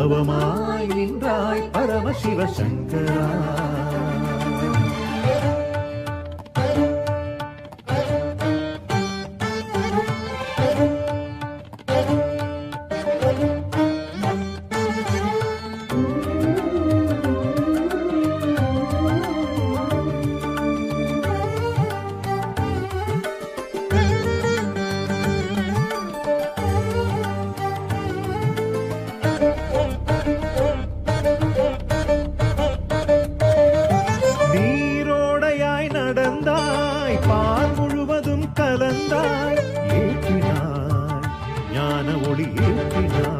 பாவமாய் நின்றாய் பரமசிவ சங்கரா. நடந்தாய் பால் முழுவதும் கலந்தாய் ஏற்றினாய் ஞான ஒளி ஏற்றினாய்.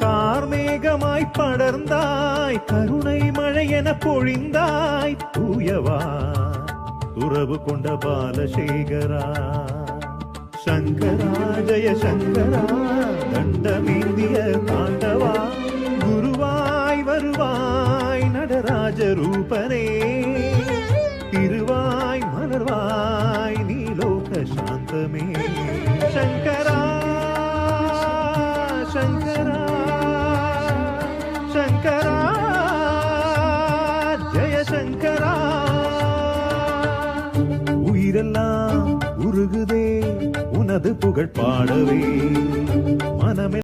கார்மேகமாய் படர்ந்தாய் கருணை மழை என பொழிந்தாய் தூயவா துறவு கொண்ட பாலசேகரா. சங்கரா ஜெய சங்கரா தண்டமேந்திய தாண்டவா குருவாய் வருவாய் நடராஜ ரூபனே. உயிரெல்லாம் உருகுதே உனது புகழ் பாடவே. மனமே